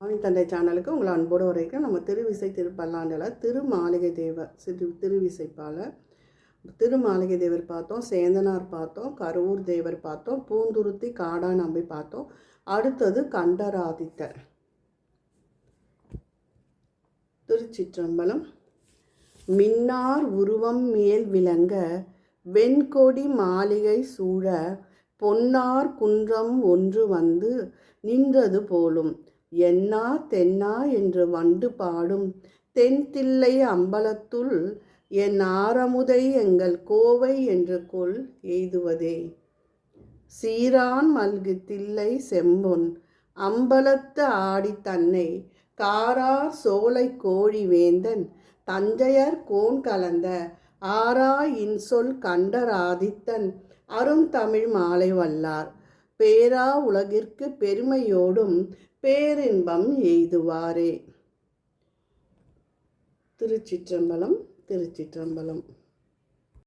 தமிழ் தந்தை சேனலுக்கு உங்களை அன்போடு வரைக்கும் நம்ம திருவிசை திருப்பல்லாண்டில் திருமாளிகை தேவர் சிறு திருவிசைப்பால் திருமாளிகை தேவர் பார்த்தோம் சேந்தனார் பார்த்தோம் கரூர் தேவர் பார்த்தோம் பூந்துருத்தி காடா நம்பி பார்த்தோம். அடுத்தது கண்டராதித்தர். திருச்சிற்றம்பலம். மின்னார் உருவம் மேல் விளங்க வெண்கொடி மாளிகை சூழ பொன்னார் குன்றம் ஒன்று வந்து நின்றது போலும். என்னா தென்னா என்று வண்டு பாடும் தென்தில்லை அம்பலத்துள் என் ஆரமுதை எங்கள் கோவை என்று கொள் எய்துவதே. சீரான் மல்கு தில்லை செம்பொன் அம்பலத்து ஆடி தன்னை காரார் சோலை கோழி வேந்தன் தஞ்சையர் கோன் கலந்த ஆரா இன்சொல் கண்டராதித்தன் அருந்தமிழ் மாலை வல்லார் பேரா உலகிற்கு பெருமையோடும் பேரின்பம் எய்துவாரே. திருச்சிற்றம்பலம் திருச்சிற்றம்பலம்.